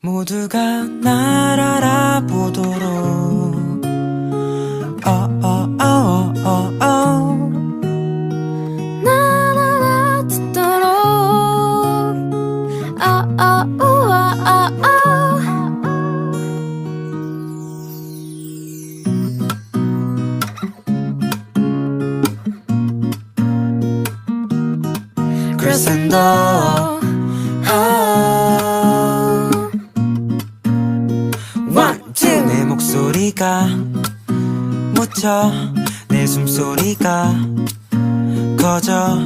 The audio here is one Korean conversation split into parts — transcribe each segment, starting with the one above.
모두가 날 알아보도록. 어, 어어어어어. 날 알아듣도록. 아, 아, 우아, 아, 아. 그래서도 One, 소리가 묻혀 내 숨소리가 커져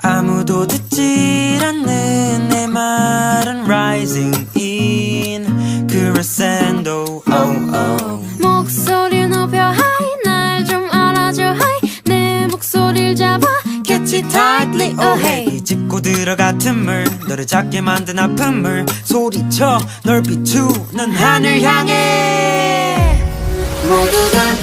아무도 듣질 않는 내 말은 rising in crescendo oh, oh. 목소리 높여 하이 날좀 알아줘 하이 내 목소리를 잡아 Catch it tightly oh hey. 짚고 들어가 틈을 너를 작게 만든 아픔을 소리쳐 널 비추는 하늘 향해 모두가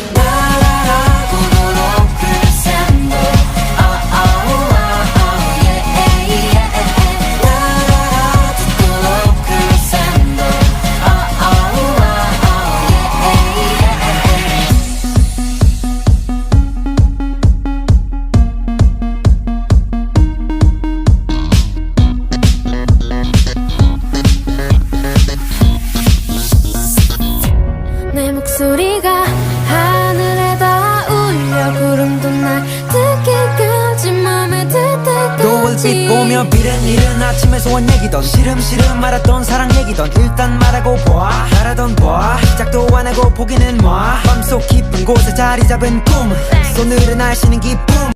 노을빛 보며 비는 이른 아침에 소원 얘기던 시름시름 말았던 사랑 얘기던 일단 말하고 봐 말하던 봐 시작도 안 하고 포기는 마. 맘속 깊은 곳에 자리 잡은 꿈. 손으로 날 쉬는 기쁨